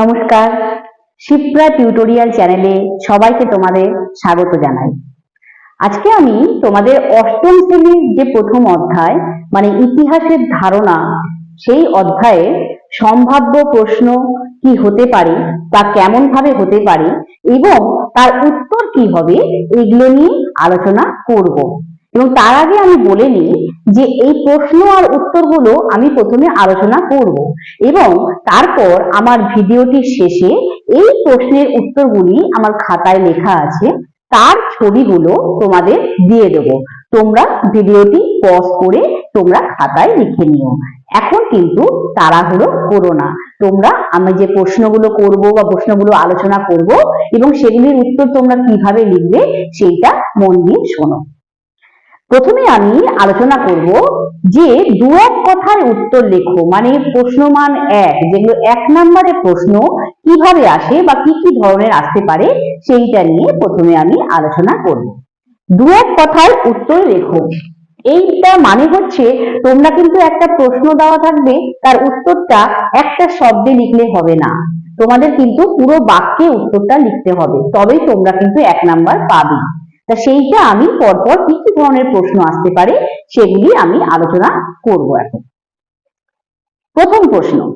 নমস্কার। শিপ্রা টিউটোরিয়াল চ্যানেলে সবাইকে তোমাদের স্বাগত জানাই। আজকে আমি তোমাদের অষ্টম শ্রেণির যে প্রথম অধ্যায় মানে ইতিহাসের ধারণা, সেই অধ্যায়ে সম্ভাব্য প্রশ্ন কি হতে পারে বা কেমন ভাবে হতে পারে, এবং তার উত্তর কি হবে, এগুলো নিয়ে আলোচনা করব। এবং তার আগে আমি বলে নিই যে এই প্রশ্ন আর উত্তরগুলো আমি প্রথমে আলোচনা করব এবং তারপর আমার ভিডিওটির শেষে এই প্রশ্নের উত্তরগুলি আমার খাতায় লেখা আছে। তার ছবিগুলো তোমাদের দিয়ে দেব। তোমরা ভিডিওটি পজ করে তোমরা খাতায় লিখে নিও। এখন কিন্তু তাড়াহুড়ো করো না। তোমরা আমি যে প্রশ্নগুলো করব বা প্রশ্নগুলো আলোচনা করব এবং সেগুলির উত্তর তোমরা কীভাবে লিখবে সেইটা মন দিয়ে শোনো। প্রথমে আমি আলোচনা করব যে দু এক কথার উত্তর লেখো মানে প্রশ্নমান এক, যেগুলো এক নম্বরের প্রশ্ন, কীভাবে আসে বা কি কি ধরনের আসতে পারে, সেইটা নিয়ে প্রথমে আমি আলোচনা করব। দু এক কথার উত্তর লেখো। এইটা মানে হচ্ছে তোমরা কিন্তু একটা প্রশ্ন দেওয়া থাকবে, তার উত্তরটা একটা শব্দে লিখলে হবে না। তোমাদের কিন্তু পুরো বাক্যে উত্তরটা লিখতে হবে, তবেই তোমরা কিন্তু এক নাম্বার পাবে। তা সেইটা আমি পরপর কি কি ধরনের প্রশ্ন আসতে পারে সেগুলি আমি আলোচনা করব এখন। প্রথম প্রশ্ন।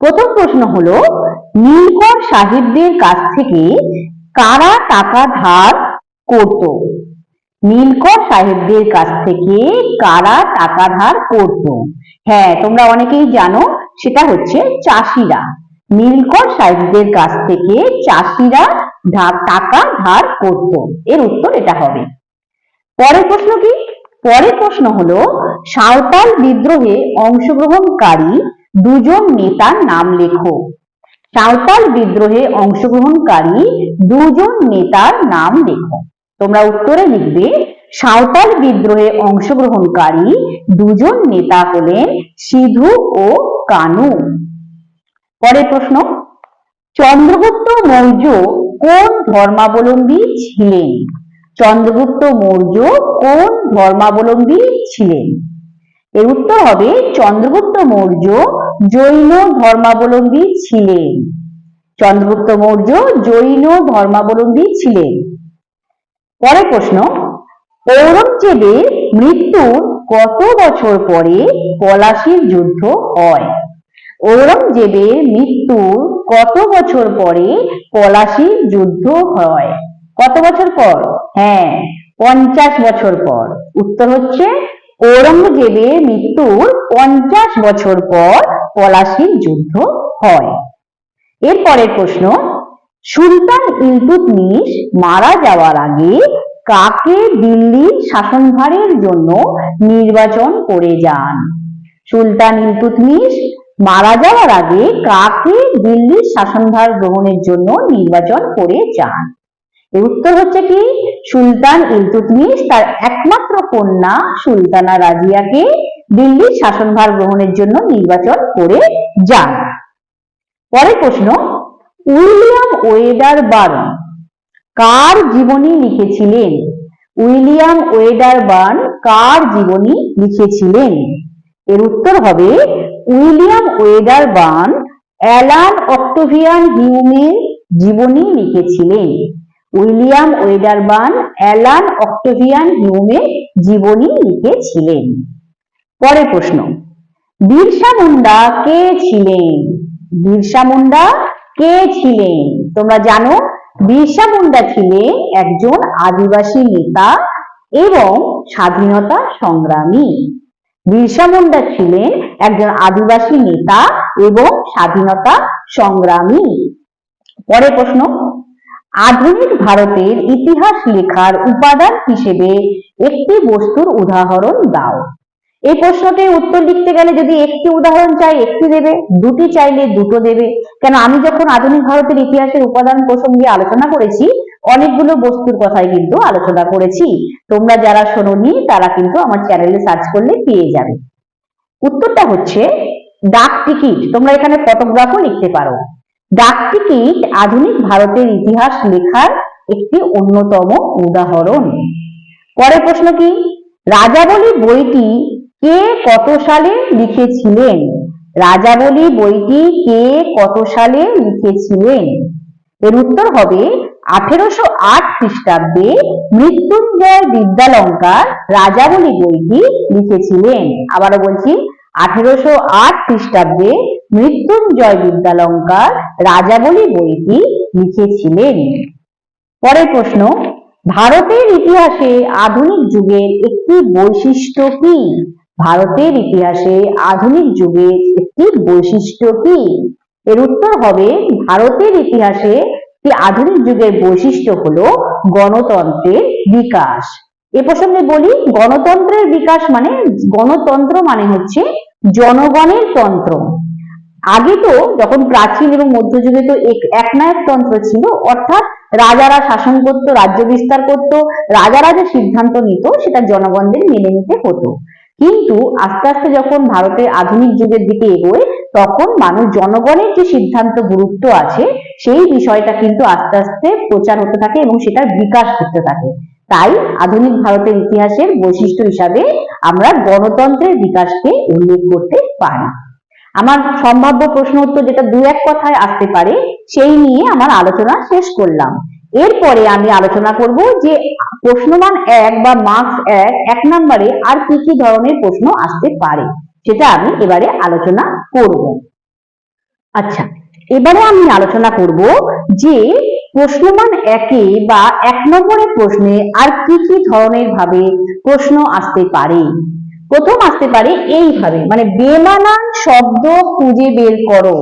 প্রথম প্রশ্ন হলো, নীলকর সাহেবদের কাছ থেকে কারা টাকা ধার করত? নীলকর সাহেবদের কাছ থেকে কারা টাকা ধার করত? হ্যাঁ তোমরা অনেকেই জানো, সেটা হচ্ছে চাষিরা। নীলকর সাহেবদের কাছ থেকে চাষিরা টাকা ধার করত এর উত্তর এটা হবে। পরের প্রশ্ন কি? পরের প্রশ্ন হলো, সাঁওতাল বিদ্রোহে অংশগ্রহণকারী দুজন নেতার নাম লেখো। সাঁওতাল বিদ্রোহে অংশগ্রহণকারী দুজন নেতার নাম লেখো। তোমরা উত্তরে লিখবে, সাঁওতাল বিদ্রোহে অংশগ্রহণকারী দুজন নেতা হলেন সিধু ও কানু। পরের প্রশ্ন, চন্দ্রগুপ্ত মৌর্য কোন ধর্মাবলম্বী ছিলেন? চন্দ্রগুপ্ত মৌর্য কোন ধর্মাবলম্বী ছিলেন? এর উত্তর হবে চন্দ্রগুপ্ত মৌর্য জৈন ধর্মাবলম্বী ছিলেন। চন্দ্রগুপ্ত মৌর্য জৈন ধর্মাবলম্বী ছিলেন। পরের প্রশ্ন, ঔরঙ্গজেবের মৃত্যুর কত বছর পরে পলাশির যুদ্ধ হয়? ঔরঙ্গজেবের মৃত্যুর কত বছর পরে পলাশির যুদ্ধ হয়? কত বছর পর? হ্যাঁ পঞ্চাশ বছর পর। উত্তর হচ্ছে ঔরঙ্গজেবের মৃত্যুর পঞ্চাশ বছর পর পলাশির যুদ্ধ হয়। এরপরের প্রশ্ন, সুলতান ইলতুৎমিশ মারা যাওয়ার আগে কাকে দিল্লির শাসনভারের জন্য নির্বাচন করে যান? সুলতান ইলতুৎমিশ মারা যাওয়ার আগে কাকে দিল্লির শাসনভার গ্রহণের জন্য নির্বাচন করে যান? এর উত্তর হচ্ছে কি? সুলতান ইলতুৎমিশ তার একমাত্র কন্যা সুলতানা রাজিয়াকে দিল্লির শাসনভার গ্রহণের জন্য নির্বাচন করে যান। পরের প্রশ্ন, উইলিয়াম ওয়েডার বার্ন কার জীবনী লিখেছিলেন? উইলিয়াম ওয়েডার বার্ন কার জীবনী লিখেছিলেন? এর উত্তর হবে William Wedderburn Allan Octavian হিউমের জীবনী লিখেছিলেন। William Wedderburn Allan Octavian হিউমের জীবনী লিখেছিলেন। পরের প্রশ্ন, বিরসা মুন্ডা কে ছিলেন? বিরসা মুন্ডা কে ছিলেন? তোমরা জানো, বিরসা মুন্ডা ছিলেন একজন আদিবাসী নেতা এবং স্বাধীনতা সংগ্রামী। বিরসা মুন্ডা ছিলেন একজন আদিবাসী নেতা এবং স্বাধীনতা সংগ্রামী। পরে প্রশ্ন, আধুনিক ভারতের ইতিহাস লেখার উপাদান হিসেবে একটি বস্তুর উদাহরণ দাও। এই প্রশ্নটির উত্তর লিখতে গেলে যদি একটি উদাহরণ চাই, একটি দেবে, দুটি চাইলে দুটো দেবে। কেন আমি যখন আধুনিক ভারতের ইতিহাসের উপাদান প্রসঙ্গে আলোচনা করেছি, অনেকগুলো বস্তুর কথাই কিন্তু আলোচনা করেছি। তোমরা যারা শোনোনি, তারা কিন্তু আমার চ্যানেলে সার্চ করলে পেয়ে যাবে। উত্তরটা হচ্ছে ডাক টিকিট। তোমরা এখানে ফটোগ্রাফও লিখতে পারো। ডাক টিকিট আধুনিক ভারতের ইতিহাস লেখার একটি অন্যতম উদাহরণ। পরের প্রশ্ন কি? রাজাবলী বইটি কে কত সালে লিখেছিলেন? রাজাবলী বইটি কে কত সালে লিখেছিলেন? এর উত্তর হবে আঠেরোশো আট খ্রিস্টাব্দে মৃত্যুঞ্জয় বিদ্যালঙ্কার রাজাবলী বইটি লিখেছিলেন। আবারও বলছি, আঠেরোশো আট খ্রিস্টাব্দে মৃত্যুঞ্জয় বিদ্যালঙ্কার রাজাবলী বইটি লিখেছিলেন। পরের প্রশ্ন, ভারতের ইতিহাসে আধুনিক যুগের একটি বৈশিষ্ট্য কি? ভারতের ইতিহাসে আধুনিক যুগের একটি বৈশিষ্ট্য কি? এর উত্তর হবে, ভারতের ইতিহাসে আধুনিক যুগের বৈশিষ্ট্য হলো গণতন্ত্রের বিকাশ। এ প্রসঙ্গে বলি, গণতন্ত্রের বিকাশ মানে গণতন্ত্র মানে হচ্ছে জনগণের তন্ত্র। আগে তো যখন প্রাচীন এবং মধ্যযুগে তো এক- একনায়ক তন্ত্র ছিল, অর্থাৎ রাজারা শাসন করত, রাজ্য বিস্তার করত, রাজারা যে সিদ্ধান্ত নিত, সেটা জনগণদের মেনে নিতে হতো। কিন্তু আস্তে আস্তে যখন ভারতের আধুনিক যুগের দিকে এগোয়, তখন মানুষ জনগণের যে সিদ্ধান্ত গুরুত্ব আছে, সেই বিষয়টা কিন্তু আস্তে আস্তে প্রচার হতে থাকে এবং সেটার বিকাশ করতে থাকে। তাই আধুনিক ভারতের ইতিহাসের বৈশিষ্ট্য হিসাবে আমরা গণতন্ত্রের বিকাশকে উল্লেখ করতে পারি। আমার সম্ভাব্য প্রশ্ন উত্তর যেটা দু এক কথায় আসতে পারে, সেই নিয়ে আমার আলোচনা শেষ করলাম। এরপরে আমি আলোচনা করব যে প্রশ্নমান এক বা মার্কস এক এক নম্বরে আর কি কি ধরনের প্রশ্ন আসতে পারে, সেটা আমি এবারে আলোচনা করব। আচ্ছা এবারে আমি আলোচনা করব যে প্রশ্নমান একে বা এক নম্বরের প্রশ্নে আর কি কি ধরনের ভাবে প্রশ্ন আসতে পারে। প্রথম আসতে পারে এইভাবে মানে বেমানান শব্দ খুঁজে বের করো।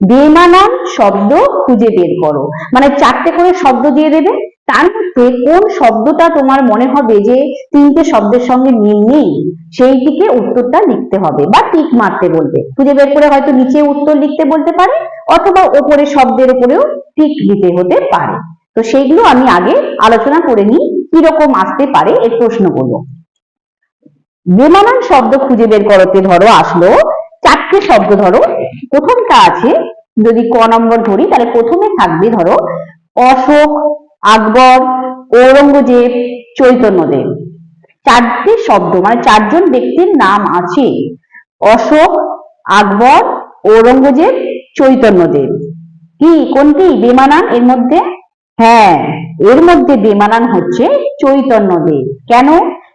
বেমানান শব্দ খুঁজে বের করো। মানে চারটে করে শব্দ দিয়ে দেবে। তার মধ্যে কোন শব্দটা তোমার মনে হবে যে তিনটে শব্দের সঙ্গে মিল নেই সেইটিকে উত্তরটা লিখতে হবে বা টিক মারতে বলবে। খুঁজে বের করে হয়তো নিচে উত্তর লিখতে বলতে পারে অথবা ওপরে শব্দের উপরেও টিক দিতে হতে পারে। তো সেইগুলো আমি আগে আলোচনা করে নিই, কীরকম আসতে পারে এই প্রশ্নগুলো। বেমানান শব্দ খুঁজে বের করতে ধরো আসলো, চারটে শব্দ ধরো প্রথমটা আছে, যদি ক নম্বর ধরি, তাহলে প্রথমে থাকবে ধরো অশোক, আকবর, ঔরঙ্গজেব, চৈতন্যদেব। চারটে শব্দ মানে চারজন ব্যক্তির নাম আছে, অশোক, আকবর, ঔরঙ্গজেব, চৈতন্যদেব। কি, কোনটি? বেমানান, এর মধ্যে? হ্যাঁ এর মধ্যে বেমানান হচ্ছে চৈতন্যদেব। কেন?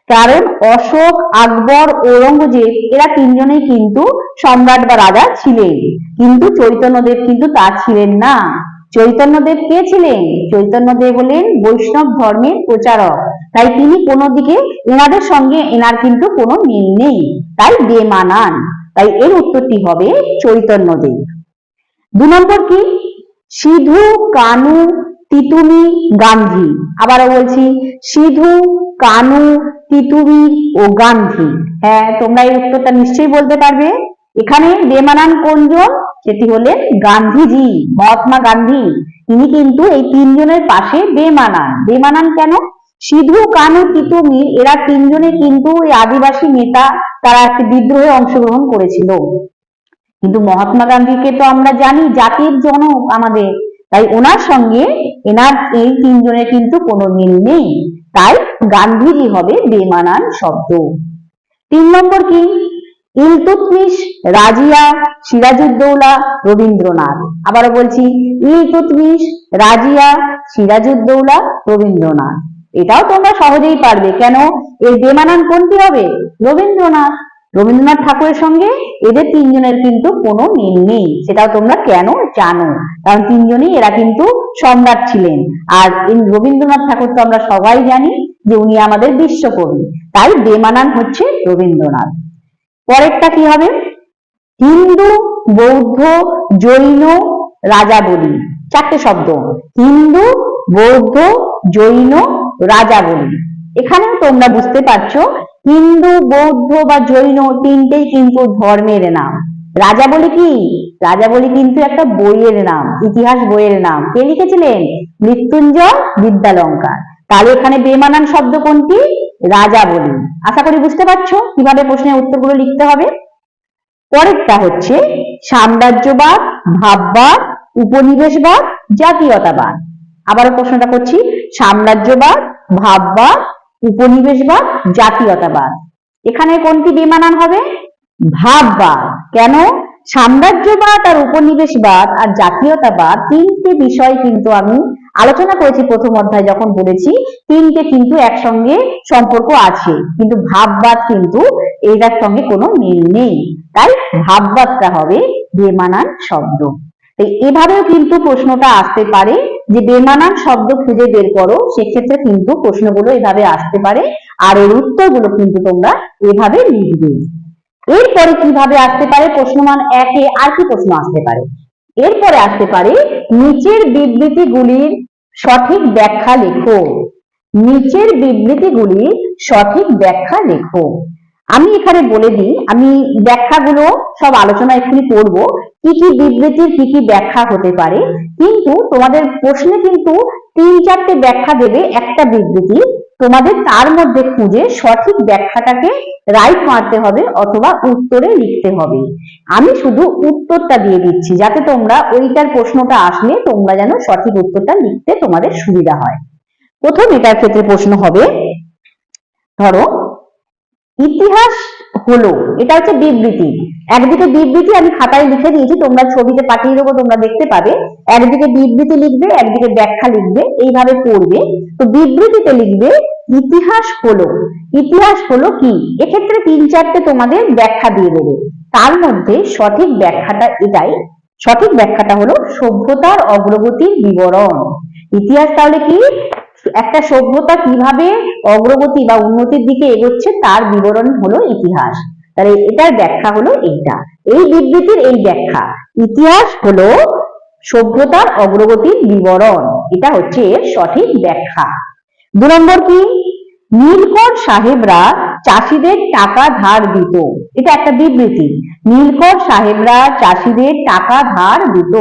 কারণ অশোক, আকবর, ঔরঙ্গজেব এরা তিনজনেই কিন্তু সম্রাট বা রাজা ছিলেন। কিন্তু চৈতন্যদেব কিন্তু তা ছিলেন না। চৈতন্যদেব কে ছিলেন? চৈতন্যদেব হলেন বৈষ্ণব ধর্মের প্রচারক। তাই তিনি কোনো দিকে এনাদের সঙ্গে এনার কিন্তু কোনো মিল নেই। তাই বেমানান তাই এর উত্তরটি হবে চৈতন্যদেব। দু নম্বর কি? সিধু, কানু তিতুমি গান্ধী। আবারও বলছি, সিধু, কানু, তিতুমি ও গান্ধী। হ্যাঁ তোমরা এই উত্তরটা নিশ্চয়ই বলতে পারবে। এখানে বেমানান কোনজন? সেটি হলেন গান্ধীজি, মহাত্মা গান্ধী। তিনি কিন্তু এই তিনজনের পাশে বেমানান। বেমানান কেন? সিধু, কানু, তিতুমি, এরা তিনজনে কিন্তু এই আদিবাসী নেতা, তারা একটি বিদ্রোহে অংশগ্রহণ করেছিল। কিন্তু মহাত্মা গান্ধীকে তো আমরা জানি, জাতির জনক আমাদের। তাই ওনার সঙ্গে এনার এই তিনজনের কিন্তু কোনো মিল নেই। তাই গান্ধীজি হবে বেমানান শব্দ। তিন নম্বর কি? ইলতুৎমিশ, রাজিয়া, সিরাজউদ্দৌলা, রবীন্দ্রনাথ। আবারও বলছি ইলতুতমিশ রাজিয়া, সিরাজউদ্দৌলা, রবীন্দ্রনাথ। এটাও তোমরা সহজেই পারবে। কেন? এর বেমানান কোনটি হবে? রবীন্দ্রনাথ। রবীন্দ্রনাথ ঠাকুরের সঙ্গে এদের তিনজনের কিন্তু কোনো মিল নেই। সেটাও তোমরা কেন জানো? কারণ তিনজনই এরা কিন্তু সম্রাট ছিলেন। আর রবীন্দ্রনাথ ঠাকুর তো আমরা সবাই জানি যে উনি আমাদের বিশ্বকবি। তাই বেমানান হচ্ছে রবীন্দ্রনাথ। পরেরটা কি হবে? হিন্দু, বৌদ্ধ, জৈন রাজাবলি চারটে শব্দ। হিন্দু, বৌদ্ধ, জৈন রাজাবলি এখানেও তোমরা বুঝতে পারছ হিন্দু, বৌদ্ধ বা জৈন তিনটেই কিন্তু ধর্মের নাম। রাজা বলি কি? রাজা বলি কিন্তু একটা বইয়ের নাম, ইতিহাস বইয়ের নাম। কে লিখেছিলেন? মৃত্যুঞ্জয় বিদ্যালঙ্কার। তাহলে এখানে বেমানান শব্দ কোনটি? রাজা বলি। আশা করি বুঝতে পারছ কীভাবে প্রশ্নের উত্তরগুলো লিখতে হবে? পরেরটা হচ্ছে, সাম্রাজ্যবাদ, ভাববাদ, উপনিবেশবাদ, জাতীয়তাবাদ। আবারও প্রশ্নটা করছি, সাম্রাজ্যবাদ, ভাববাদ উপনিবেশবাদ জাতীয়তাবাদ। এখানে কোনটি বেমানান হবে? ভাববাদ। কেন? সাম্রাজ্যবাদ আর উপনিবেশবাদ আর জাতীয়তাবাদ তিনটে বিষয় কিন্তু আমি আলোচনা করেছি প্রথম অধ্যায় যখন বলেছি, তিনটে কিন্তু একসঙ্গে সম্পর্ক আছে। কিন্তু ভাববাদ কিন্তু এটার সঙ্গে কোনো মিল নেই। তাই ভাববাদটা হবে বেমানান শব্দ। এভাবেও কিন্তু প্রশ্নটা আসতে পারে যে বেমানান শব্দ খুঁজে বের করো, সেক্ষেত্রে কিন্তু প্রশ্নগুলো এভাবে আসতে পারে। আর এর উত্তরগুলো কিন্তু তোমরা এভাবে লিখবে। এরপরে কীভাবে আসতে পারে? প্রশ্নমান একে আর কি প্রশ্ন আসতে পারে? এরপরে আসতে পারে, নিচের বিবৃতিগুলির সঠিক ব্যাখ্যা লেখো। নিচের বিবৃতিগুলির সঠিক ব্যাখ্যা লেখো। আমি এখানে বলে দিই, আমি ব্যাখ্যাগুলো সব আলোচনা এক্ষুনি করব কি কি বিবৃতির কি কি ব্যাখ্যা হতে পারে? কিন্তু তোমাদের প্রশ্নে কিন্তু তিন চারটে ব্যাখ্যা দেবে একটা বিবৃতি। তোমাদের তার মধ্যে খুঁজে সঠিক ব্যাখ্যাটাকে রাইট মারতে হবে অথবা উত্তরে লিখতে হবে। আমি শুধু উত্তরটা দিয়ে দিচ্ছি, যাতে তোমরা ওইটার প্রশ্নটা আসলে তোমরা যেন সঠিক উত্তরটা লিখতে তোমাদের সুবিধা হয়। প্রথম এটার ক্ষেত্রে প্রশ্ন হবে, ধরো, ইতিহাস হলো। এটা হচ্ছে বিবৃতি। একদিকে বিবৃতি আমি খাতায় লিখে দিয়েছি, তোমরা ছবিতে পাঠিয়ে দেবো, তোমরা দেখতে পাবে। একদিকে বিবৃতি লিখবে, একদিকে ব্যাখ্যা লিখবে, এইভাবে পড়বে। তো বিবৃতিতে লিখবে, ইতিহাস হলো। ইতিহাস হলো কি? এক্ষেত্রে তিন চারটে তোমাদের ব্যাখ্যা দিয়ে দেবে। তার মধ্যে সঠিক ব্যাখ্যাটা এটাই। সঠিক ব্যাখ্যাটা হলো সভ্যতার অগ্রগতির বিবরণ। ইতিহাস তাহলে কি? একটা সভ্যতা কীভাবে অগ্রগতি বা উন্নতির দিকে এগোচ্ছে তার বিবরণ হলো ইতিহাস। তাহলে এটার ব্যাখ্যা হলো এইটা। এই বিবৃতির এই ব্যাখ্যা, ইতিহাস হলো সভ্যতার অগ্রগতির বিবরণ। এটা হচ্ছে সঠিক ব্যাখ্যা। দু নম্বর কি? নীলকর সাহেবরা চাষিদের টাকা ধার দিত। এটা একটা বিবৃতি। নীলকর সাহেবরা চাষিদের টাকা ধার দিত।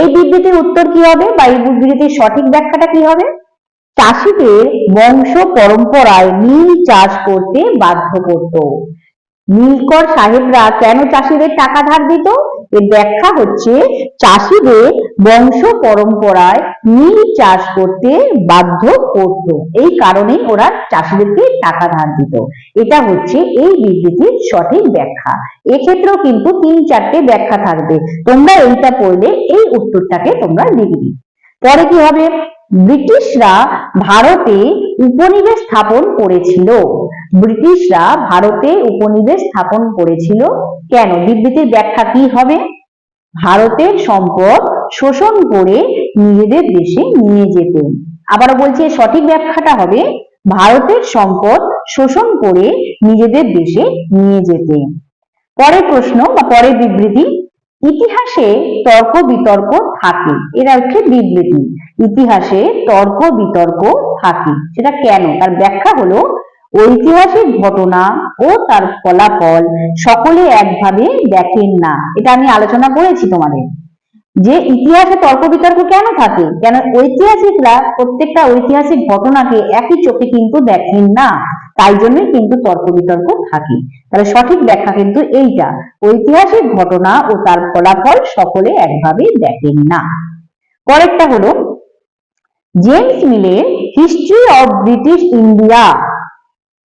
এই বিবৃতির উত্তর কি হবে বা এই বিবৃতির সঠিক ব্যাখ্যাটা কি হবে? চাষিদের বংশ পরম্পরায় নীল চাষ করতে বাধ্য করত। নীলকর সাহেবরা কেন চাষিদের টাকা ধার দিত? এর ব্যাখ্যা হচ্ছে, চাষিদের বংশ পরম্পরায় নীল চাষ করতে বাধ্য করত। এই কারণে ওরা চাষিদেরকে টাকা ধার দিত। এটা হচ্ছে এই বিবৃতির সঠিক ব্যাখ্যা। এক্ষেত্রেও কিন্তু তিন চারটে ব্যাখ্যা থাকবে। তোমরা এইটা পড়লে এই উত্তরটাকে তোমরা লিখবে। পরে কি হবে? ব্রিটিশরা ভারতে উপনিবেশ স্থাপন করেছিল। ব্রিটিশরা ভারতে উপনিবেশ স্থাপন করেছিল কেন? বিবৃতির ব্যাখ্যা কি হবে? ভারতের সম্পদ শোষণ করে নিজেদের দেশে নিয়ে যেতেন আবারও বলছি সঠিক ব্যাখ্যাটা হবে ভারতের সম্পদ শোষণ করে নিজেদের দেশে নিয়ে যেতেন পরের প্রশ্ন বা পরের বিবৃতি ইতিহাসে তর্ক বিতর্ক থাকে। এরা হচ্ছে বিবৃতি। ইতিহাসে তর্ক বিতর্ক থাকে। সেটা কেন? তার ব্যাখ্যা হলো, ঐতিহাসিক ঘটনা ও তার ফলাফল সকলে একভাবে দেখেন না। এটা আমি আলোচনা করেছি তোমাদের। যে ইতিহাসে তর্ক বিতর্ক কেন থাকে? কেন ঐতিহাসিকরা প্রত্যেকটা ঐতিহাসিক ঘটনাকে একই চোখে কিন্তু দেখেন না? তাই জন্যই কিন্তু তর্ক বিতর্ক থাকে। তাহলে সঠিক ব্যাখ্যা কিন্তু এইটা, ঐতিহাসিক ঘটনা ও তার ফলাফল সকলে একভাবে দেখেন না। পরেরটা হলো, জেমস মিলের হিস্ট্রি অফ ব্রিটিশ ইন্ডিয়া,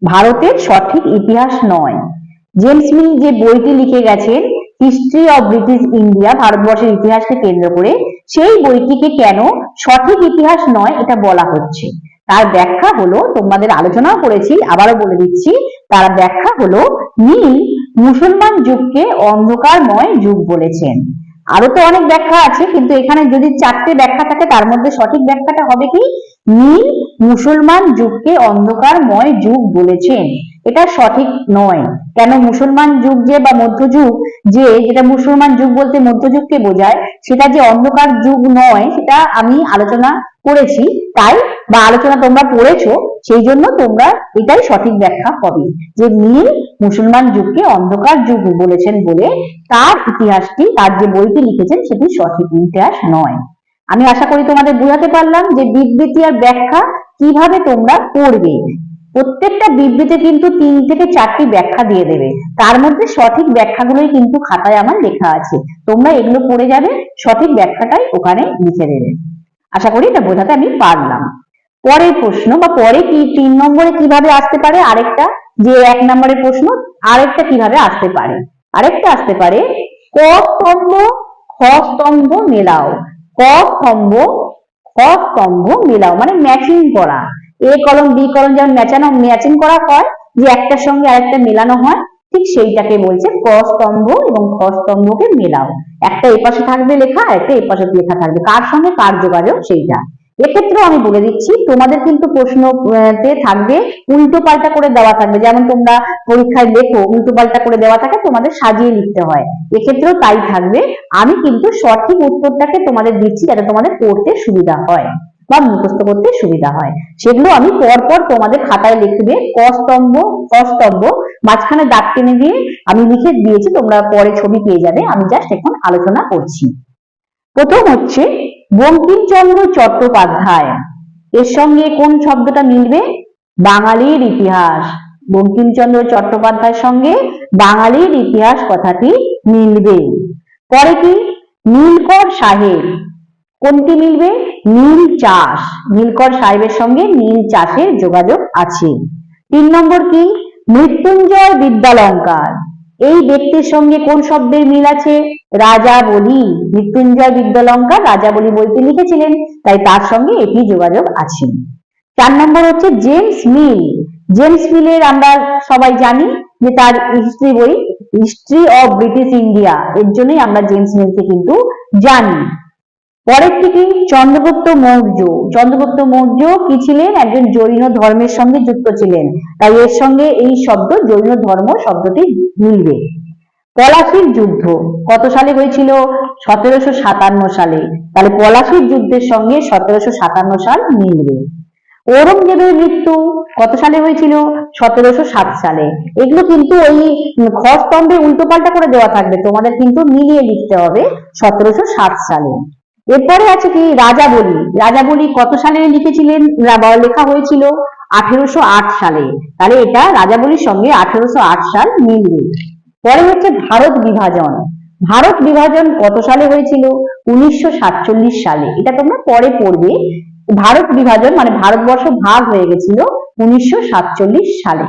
ভারতের সঠিক ইতিহাস নয়। জেমস মিল যে বইটি লিখে গেছেন, হিস্ট্রি অফ ব্রিটিশ ইন্ডিয়া, ভারতবর্ষের ইতিহাসকে কেন্দ্র করে, সেই বইটিকে কেন সঠিক ইতিহাস নয় এটা বলা হচ্ছে। তার ব্যাখ্যা হলো, তোমাদের আলোচনাও করেছি, আবারও বলে দিচ্ছি, তার ব্যাখ্যা হলো, নীল মুসলমান যুগকে অন্ধকারময় যুগ বলেছেন। আরও তো অনেক ব্যাখ্যা আছে, কিন্তু এখানে যদি চারটে ব্যাখ্যা থাকে, তার মধ্যে সঠিক ব্যাখ্যাটা হবে কি? নীল মুসলমান যুগকে অন্ধকারময় যুগ বলেছেন। এটা সঠিক নয়। কেন মুসলমান যুগ যে বা মধ্যযুগ যে, যেটা মুসলমান যুগ বলতে মধ্যযুগকে বোঝায়, সেটা যে অন্ধকার যুগ নয়, সেটা আমি আলোচনা করেছি, তাই বা আলোচনা তোমরা পড়েছো সেই জন্য তোমরা এটাই সঠিক ব্যাখ্যা হবে যে নীল মুসলমান যুগকে অন্ধকার যুগ বলেছেন বলে তার ইতিহাসটি, তার যে বইটি লিখেছেন, সেটি সঠিক ইতিহাস নয়। আমি আশা করি তোমাদের বোঝাতে পারলাম যে বিবৃতি আর ব্যাখ্যা কীভাবে তোমরা করবে প্রত্যেকটা বিবৃতি কিন্তু তিন থেকে চারটি ব্যাখ্যা দিয়ে দেবে। তার মধ্যে সঠিক ব্যাখ্যাগুলোই কিন্তু খাতায় আমার লেখা আছে। তোমরা এগুলো পড়ে যাবে, সঠিক ব্যাখ্যাটাই ওখানে লিখে দেবে। আশা করি এটা বোঝাতে আমি পারলাম। পরের প্রশ্ন বা পরে কি তিন নম্বরে কীভাবে আসতে পারে? আরেকটা, যে এক নম্বরের প্রশ্ন, আরেকটা কীভাবে আসতে পারে? আরেকটা আসতে পারে, ক স্তম্ভ খ স্তম্ভ মেলাও। ক স্তম্ভ খ স্তম্ভ মেলাও মানে ম্যাচিং করা। এ কলম, বি কলম যেমন ম্যাচানো ম্যাচিং করা হয়, যে একটার সঙ্গে আরেকটা মেলানো হয়, ঠিক সেইটাকে বলছে ক স্তম্ভ এবং খ স্তম্ভকে মেলাও। একটা এপাশে থাকবে লেখা একটা এপাশে লেখা থাকবে। কার সঙ্গে? কার যোগাযোগ? সেইটা। এক্ষেত্রেও আমি বলে দিচ্ছি, তোমাদের কিন্তু প্রশ্ন থাকবে উল্টো পাল্টা করে দেওয়া থাকবে। যেমন তোমরা পরীক্ষায় লেখো উল্টো পাল্টা করে দেওয়া থাকে, তোমাদের সাজিয়ে লিখতে হয়। এক্ষেত্রেও তাই থাকবে। আমি কিন্তু সঠিক উত্তরটাকে তোমাদের দিচ্ছি যাতে তোমাদের পড়তে সুবিধা হয় বা মুখস্থ করতে সুবিধা হয়। সেগুলো আমি পরপর তোমাদের খাতায় লিখবে ক স্তম্ভ ক মাঝখানে দাগ টেনে দিয়ে আমি লিখে দিয়েছি, তোমরা পরে ছবি পেয়ে যাবে। আমি জাস্ট এখন আলোচনা করছি। প্রথম হচ্ছে বঙ্কিমচন্দ্র চট্টোপাধ্যায়। এর সঙ্গে কোন শব্দটা মিলবে? বাঙালির ইতিহাস। বঙ্কিমচন্দ্র চট্টোপাধ্যায়ের সঙ্গে বাঙালির ইতিহাস কথাটি মিলবে। পরে কি? নীলকর সাহেব। কোনটি মিলবে? নীল চাষ। নীলকর সাহেবের সঙ্গে নীল চাষের যোগাযোগ আছে। তিন নম্বর কি? মৃত্যুঞ্জয় বিদ্যালঙ্কার। এই ব্যক্তির সঙ্গে কোন শব্দের মিল আছে? রাজা বলি মৃত্যুঞ্জয় বিদ্যালঙ্কার রাজা বলি বইতে লিখেছিলেন, তাই তার সঙ্গে এটি যোগাযোগ আছে। চার নম্বর হচ্ছে জেমস মিল। জেমস মিলের আমরা সবাই জানি যে তার হিস্ট্রি বই হিস্ট্রি অফ ব্রিটিশ ইন্ডিয়া এর জন্যই আমরা জেমস মিলকে কিন্তু জানি। পরের থেকে চন্দ্রগুপ্ত মৌর্য। চন্দ্রগুপ্ত মৌর্য কি ছিলেন? একজন জৈন ধর্মের সঙ্গে যুক্ত ছিলেন। তাই এর সঙ্গে এই শব্দ জৈন ধর্ম শব্দটি মিলবে। পলাশির যুদ্ধ কত সালে হয়েছিল? সতেরোশো সাতান্ন সালে। তাহলে পলাশির যুদ্ধের সঙ্গে সতেরোশো সাতান্ন সাল মিলবে। ঔরঙ্গজেবের মৃত্যু কত সালে হয়েছিল? সতেরোশো সাত সালে। এগুলো কিন্তু ওই খ স্তম্ভে উল্টো পাল্টা করে দেওয়া থাকবে। তোমাদের কিন্তু মিলিয়ে লিখতে হবে সতেরোশো সাত সালে। এরপরে আছে কি? রাজাবলি রাজাবলি কত সালে লিখেছিলেন? লেখা হয়েছিল আঠেরোশো আট সালে। তাহলে এটা রাজা বলির সঙ্গে আঠেরোশো আট সাল মিলবে। পরে হচ্ছে ভারত বিভাজন। ভারত বিভাজন কত সালে হয়েছিল? উনিশশো সাতচল্লিশ সালে। এটা তোমরা পরে পড়বে। ভারত বিভাজন মানে ভারতবর্ষ ভাগ হয়ে গেছিল উনিশশো সাতচল্লিশ সালে।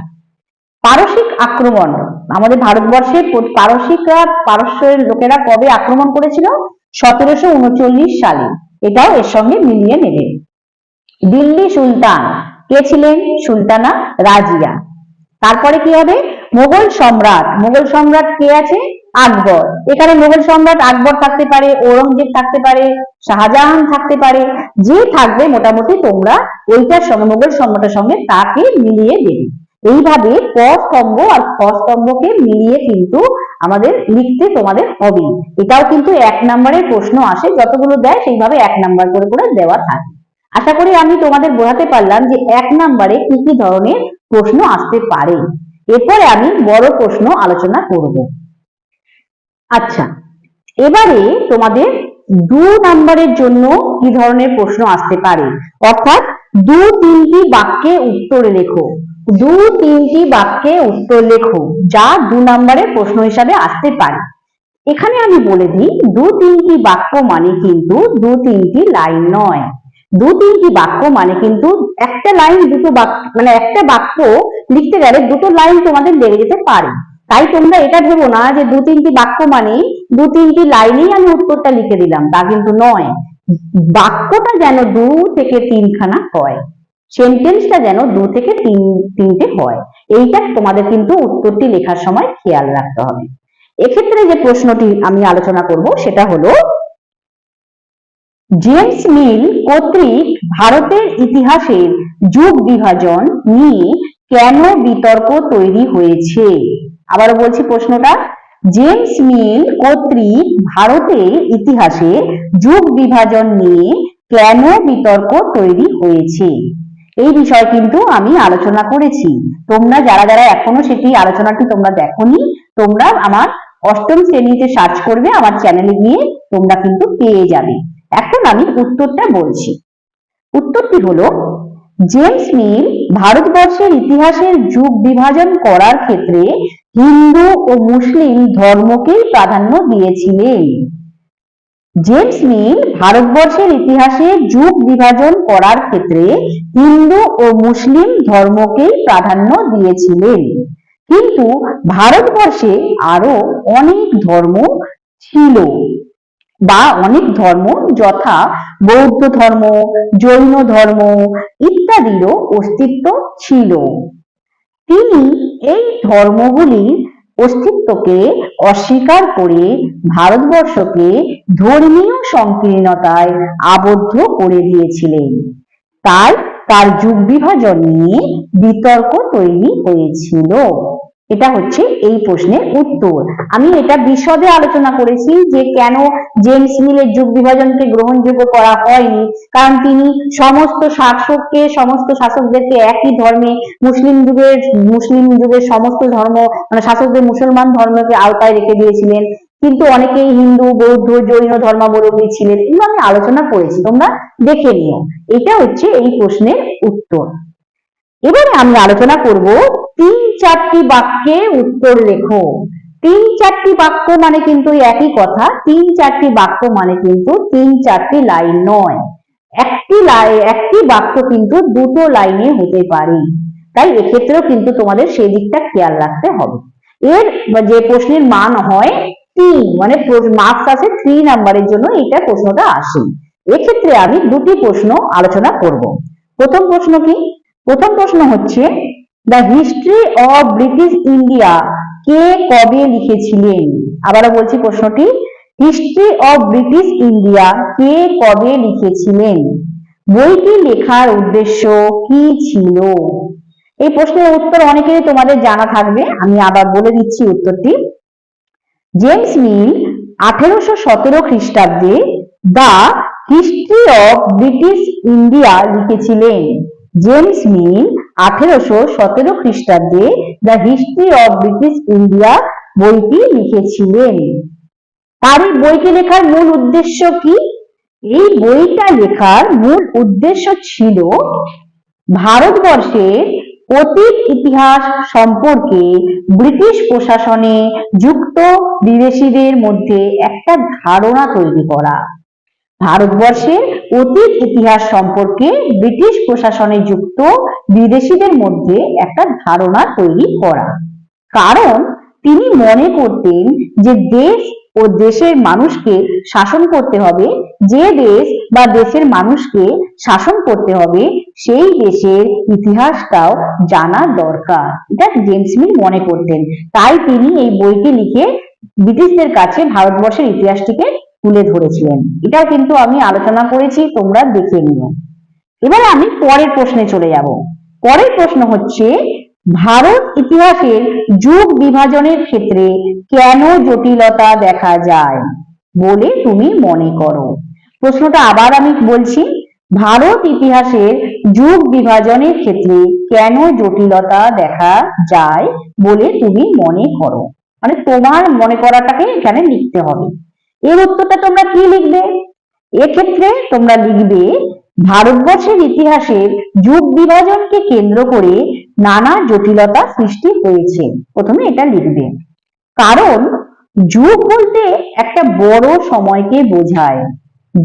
পারসিক আক্রমণ। আমাদের ভারতবর্ষের প- পারসিকরা, পারস্যের লোকেরা কবে আক্রমণ করেছিল? সতেরোশো উনচল্লিশ সালে। এটাও এর সঙ্গে মিলিয়ে নেবে। দিল্লি সুলতান। কে ছিলেন? সুলতানা রাজিয়া। তারপরে কি হবে? মোগল সম্রাট। মোগল সম্রাট কে আছে? আকবর। এখানে মোগল সম্রাট আকবর থাকতে পারে, ঔরঙ্গজেব থাকতে পারে, শাহজাহান থাকতে পারে, যে থাকবে মোটামুটি তোমরা ওইটার সঙ্গে মোগল সম্রাটের সঙ্গে তাকে মিলিয়ে দেবে। এইভাবে ক স্তম্ভ আর খ স্তম্ভকে মিলিয়ে কিন্তু আমাদের লিখতে তোমাদের হবে। এটাও কিন্তু এক নম্বরের প্রশ্ন আসে, যতগুলো দেয় সেইভাবে এক নাম্বার করে করে দেওয়া থাকে। আশা করি আমি তোমাদের বোঝাতে পারলাম যে এক নাম্বারে কি কি ধরনের প্রশ্ন আসতে পারে। এরপরে আমি বড় প্রশ্ন আলোচনা করব। আচ্ছা এবারে তোমাদের দু নম্বরের জন্য কি ধরনের প্রশ্ন আসতে পারে? অর্থাৎ দু তিনটি বাক্যে উত্তর লেখো। দু তিনটি বাক্যে উত্তর লেখো, যা দু নম্বরের প্রশ্ন হিসাবে আসতে পারে। এখানে আমি বলে দিই, দু তিনটি বাক্য মানে কিন্তু দু তিনটি লাইন নয়। দু তিনটি বাক্য মানে কিন্তু একটা লাইন দুটো বাক্য মানে একটা বাক্য লিখতে গেলে দুটো লাইন তোমাদের লেগে যেতে পারে। তাই তোমরা এটা ভেবো না যে দু তিনটি বাক্য মানে দু তিনটি লাইনেই আমি উত্তরটা লিখে দিলাম, তা কিন্তু নয়। বাক্যটা যেন দু থেকে তিনখানা হয় সেন্টেন্সটা যেন দু থেকে তিন, তিনটে হয়, এইটা তোমাদের কিন্তু উত্তরটি লেখার সময় খেয়াল রাখতে হবে। এক্ষেত্রে যে প্রশ্নটি আমি আলোচনা করব সেটা হলো জেমস মিল কর্তৃক ভারতের ইতিহাসের যুগ বিভাজন নিয়ে কেন বিতর্ক তৈরি হয়েছে? আবারও বলছি প্রশ্নটা। জেমস মিল কর্তৃক ভারতের ইতিহাসে যুগ বিভাজন নিয়ে কেন বিতর্ক তৈরি হয়েছে? এই বিষয় কিন্তু আমি আলোচনা করেছি। তোমরা যারা যারা এখনও সেটি আলোচনাটি তোমরা দেখোনি, তোমরা আমার অষ্টম শ্রেণীতে সার্চ করবে, আমার চ্যানেলে গিয়ে তোমরা কিন্তু পেয়ে যাবে। এখন আমি উত্তরটা বলছি। উত্তরটি হলো, জেমস মিল ভারতবর্ষের ইতিহাসের যুগ বিভাজন করার ক্ষেত্রে হিন্দু ও মুসলিম ধর্মকেই প্রাধান্য দিয়েছিলেন। জেমস মিল ভারতবর্ষের ইতিহাসে যুগ বিভাজন করার ক্ষেত্রে হিন্দু ও মুসলিম ধর্মকেই প্রাধান্য দিয়েছিলেন। কিন্তু ভারতবর্ষে আরও অনেক ধর্ম ছিল। বা অনেক ধর্ম, যথা বৌদ্ধ ধর্ম, জৈন ধর্ম ইত্যাদিরও অস্তিত্ব ছিল। তিনি এই ধর্মগুলির অস্তিত্বকে অস্বীকার করে ভারতবর্ষকে ধর্মীয় সংকীর্ণতায় আবদ্ধ করে দিয়েছিলেন। তাই তার যুগ বিভাজন নিয়ে বিতর্ক তৈরি হয়েছিল। এটা হচ্ছে এই প্রশ্নের উত্তর। আমি এটা বিশদে আলোচনা করেছি যে কেন জেমস মিলের যুগ বিভাজনকে গ্রহণযোগ্য করা হয়নি। কারণ তিনি সমস্ত শাসককে, সমস্ত শাসকদেরকে একই ধর্মে, মুসলিম যুগের মুসলিম যুগের সমস্ত ধর্ম মানে শাসকদের মুসলমান ধর্মকে আওতায় রেখে দিয়েছিলেন। কিন্তু অনেকেই হিন্দু, বৌদ্ধ, জৈন ধর্মাবলম্বী ছিলেন এগুলো আমি আলোচনা করেছি, তোমরা দেখে নিও। এটা হচ্ছে এই প্রশ্নের উত্তর। এবারে আমি আলোচনা করব তিন চারটি বাক্যে উত্তর লেখো। তিন চারটি বাক্য মানে কিন্তু একই কথা, তিন চারটি বাক্য মানে কিন্তু তিন চারটি লাইন নয়। একটি লাই, একটি বাক্য কিন্তু দুটো লাইনে হতে পারে। তাই এক্ষেত্রেও কিন্তু তোমাদের সেই দিকটা খেয়াল রাখতে হবে। এর যে প্রশ্নের মান হয় তিন মানে মার্কস আছে থ্রি নাম্বারের জন্য এটা প্রশ্নটা আসে। এক্ষেত্রে আমি দুটি প্রশ্ন আলোচনা করব। প্রথম প্রশ্ন কি? প্রথম প্রশ্ন হচ্ছে the history of British India কে কবে লিখেছিলেন? আবারও বলছি প্রশ্নটি হিস্ট্রি অফ ব্রিটিশ ইন্ডিয়া কে কবে লিখেছিলেন? বইটি লেখার উদ্দেশ্য কি ছিল? এই প্রশ্নের উত্তর অনেকেরই তোমাদের জানা থাকবে, আমি আবার বলে দিচ্ছি উত্তরটি। জেমস মিল, আঠেরোশো সতেরো খ্রিস্টাব্দে the history of British India লিখেছিলেন। জেমস মিল আঠেরোশো সতেরো খ্রিস্টাব্দে the history of British India বইটি লিখেছিলেন। তার এই বইটি লেখার মূল উদ্দেশ্য কি? এই বইটা লেখার মূল উদ্দেশ্য ছিল ভারতবর্ষের অতীত ইতিহাস সম্পর্কে ব্রিটিশ প্রশাসনে যুক্ত বিদেশিদের মধ্যে একটা ধারণা তৈরি করা। ভারতবর্ষের অতীত ইতিহাস সম্পর্কে ব্রিটিশ প্রশাসনে যুক্ত বিদেশিদের মধ্যে একটা ধারণা তৈরি করা। কারণ তিনি মনে করতেন যে দেশ ও দেশের মানুষকে শাসন করতে হবে, যে দেশ বা দেশের মানুষকে শাসন করতে হবে, সেই দেশের ইতিহাসটাও জানা দরকার। এটা জেমস মিল মনে করতেন। তাই তিনি এই বইটি লিখে ব্রিটিশদের কাছে ভারতবর্ষের ইতিহাসটিকে তুলে ধরেছিলেন। এটাও কিন্তু আমি আলোচনা করেছি, তোমরা দেখে নিও। এবার আমি পরের প্রশ্নে চলে যাব। পরের প্রশ্ন হচ্ছে, ভারত ইতিহাসের যুগ বিভাজনের ক্ষেত্রে কেন জটিলতা দেখা যায় বলে তুমি মনে করো? প্রশ্নটা আবার আমি বলছি, ভারত ইতিহাসের যুগ বিভাজনের ক্ষেত্রে কেন জটিলতা দেখা যায় বলে তুমি মনে করো? মানে তোমার মনে করাটাকে এখানে লিখতে হবে। এর উত্তরটা তোমরা কি লিখবে? এক্ষেত্রে তোমরা লিখবে, ভারতবর্ষের ইতিহাসের যুগ বিভাজনকে কেন্দ্র করে নানা জটিলতা সৃষ্টি হয়েছে। প্রথমে এটা লিখবে। কারণ যুগ বলতে একটা বড় সময়কে বোঝায়।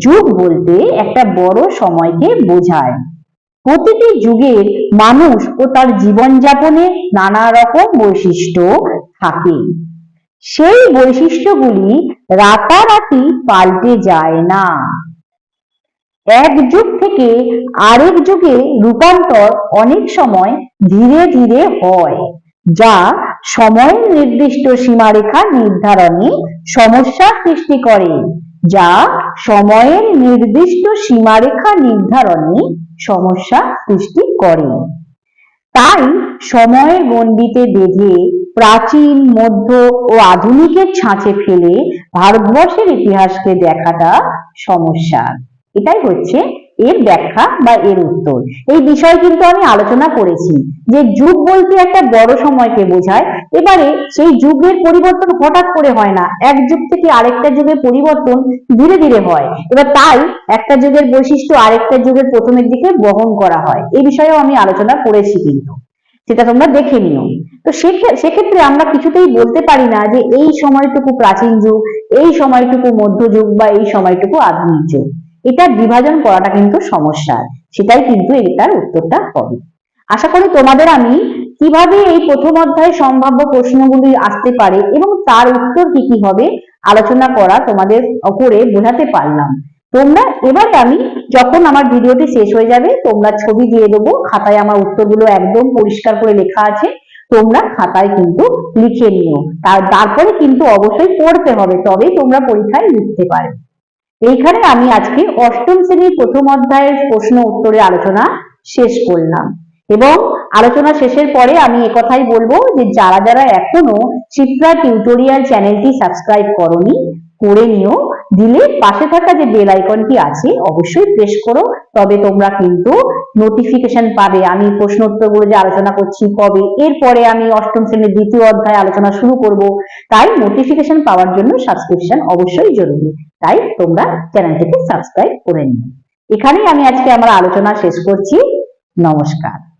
যুগ বলতে একটা বড় সময়কে বোঝায়। প্রতিটি যুগের মানুষ ও তার জীবনযাপনের নানা রকম বৈশিষ্ট্য থাকে। সেই বৈশিষ্ট্যগুলি রাতারাতি পাল্টে যায় না। এক যুগ থেকে আরেক যুগে রূপান্তর অনেক সময় ধীরে ধীরে হয়, যা সময়ের নির্দিষ্ট সীমারেখা নির্ধারণে সমস্যা সৃষ্টি করে, যা সময়ের নির্দিষ্ট সীমারেখা নির্ধারণে সমস্যা সৃষ্টি করে। তাই সময়ের গণ্ডিতে বেঁধে প্রাচীন, মধ্য ও আধুনিকের ছাঁচে ফেলে ভারতবর্ষের ইতিহাসকে দেখাটা সমস্যা। এটাই হচ্ছে এর ব্যাখ্যা বা এর উত্তর। এই বিষয় কিন্তু আমি আলোচনা করেছি যে যুগ বলতে একটা বড় সময়কে বোঝায়। এবারে সেই যুগের পরিবর্তন হঠাৎ করে হয় না, এক যুগ থেকে আরেকটা যুগের পরিবর্তন ধীরে ধীরে হয়। এবার তাই একটা যুগের বৈশিষ্ট্য আরেকটা যুগের প্রথমের দিকে বহন করা হয়। এই বিষয়েও আমি আলোচনা করেছি কিন্তু। সেটা তোমরা দেখে নিও। তো সেক্ষেত্রে আমরা কিছুতেই বলতে পারি না যে এই সময়টুকু প্রাচীন যুগ, এই সময়টুকু মধ্যযুগ বা এই সময়টুকু আধুনিক যুগ। এটা বিভাজন করাটা কিন্তু সমস্যা, সেটাই কিন্তু এটার উত্তরটা হবে। আশা করি তোমাদের আমি কীভাবে এই প্রথম অধ্যায়ে সম্ভাব্য প্রশ্নগুলি আসতে পারে এবং তার উত্তর কি কি হবে আলোচনা করা তোমাদের করে বোঝাতে পারলাম। তোমরা এবারে আমি যখন আমার ভিডিওটি শেষ হয়ে যাবে, তোমরা ছবি দিয়ে দেবো, খাতায় আমার উত্তরগুলো একদম পরিষ্কার করে লেখা আছে, তোমরা খাতায় কিন্তু লিখে নিও। তার, তারপরে কিন্তু অবশ্যই পড়তে হবে, তবেই তোমরা পরীক্ষায় লিখতে পারবে। এইখানে আমি আজকে অষ্টম শ্রেণির প্রথম অধ্যায়ের প্রশ্ন উত্তরের আলোচনা শেষ করলাম। এবং আলোচনা শেষের পরে আমি একথাই বলব যে, যারা যারা এখনও শিপ্রা টিউটোরিয়াল চ্যানেলটি সাবস্ক্রাইব করনি, করে নিও। দিলে পাশে থাকা যে বেল আইকনটি আছে, অবশ্যই প্রেস করো। তবে তোমরা কিন্তু নোটিফিকেশন পাবে। আমি প্রশ্ন উত্তরগুলো যে আলোচনা করছি কবে, এরপরে আমি অষ্টম শ্রেণির দ্বিতীয় অধ্যায় আলোচনা শুরু করব। তাই নোটিফিকেশন পাওয়ার জন্য সাবস্ক্রিপশন অবশ্যই জরুরি। তাই তোমরা চ্যানেলটিকে সাবস্ক্রাইব করে নিও। এখানেই আমি আজকে আমার আলোচনা শেষ করছি। নমস্কার।